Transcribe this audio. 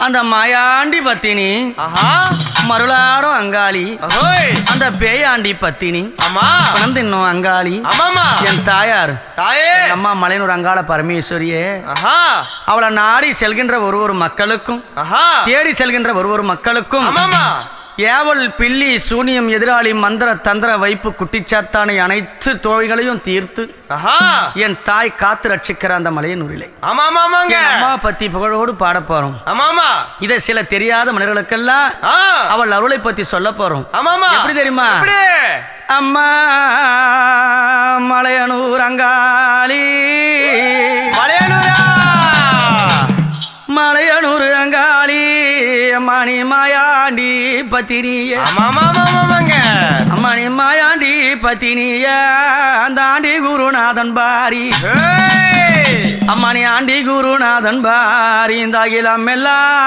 அந்த மாயாண்டி பத்தினி மருளாடும் அங்காளி அந்த பேயாண்டி பத்தினி ஆமா. பிறந்தின்னும் அங்காளி என் தாயார் அம்மா மலையனூர் அங்காள பரமேஸ்வரியே. அவளை நாடி செல்கின்ற ஒரு ஒரு மக்களுக்கும் தேடி செல்கின்ற ஒரு ஒரு மக்களுக்கும் ஏவல் பில்லி சூனியம் எதிராளி மந்திர தந்திர வைப்பு குட்டிச்சாத்தானை அனைத்து தோழிகளையும் தீர்த்து என் தாய் காத்து ரட்சிக்கிற அந்த ஆமாங்க என் அம்மா பத்தி புகழோடு பாட போறோம். இதை சில தெரியாத மனிதர்களுக்கெல்லாம் அவள் அருளை பத்தி சொல்ல போறோம். எப்படி தெரியுமா? அம்மா மலையனூர் அங்காளி. மலையனூரா. மலையனூர் அங்காளி. மணி மாயாண்டி பத்தினிய. மணி மாயாண்டி பத்தினிய. அந்த ஆண்டி குருநாதன் பாரி. ஏய் அம்மானி ஆண்டி குருநாதன் பாரி. இந்த அகிலம் எல்லாம்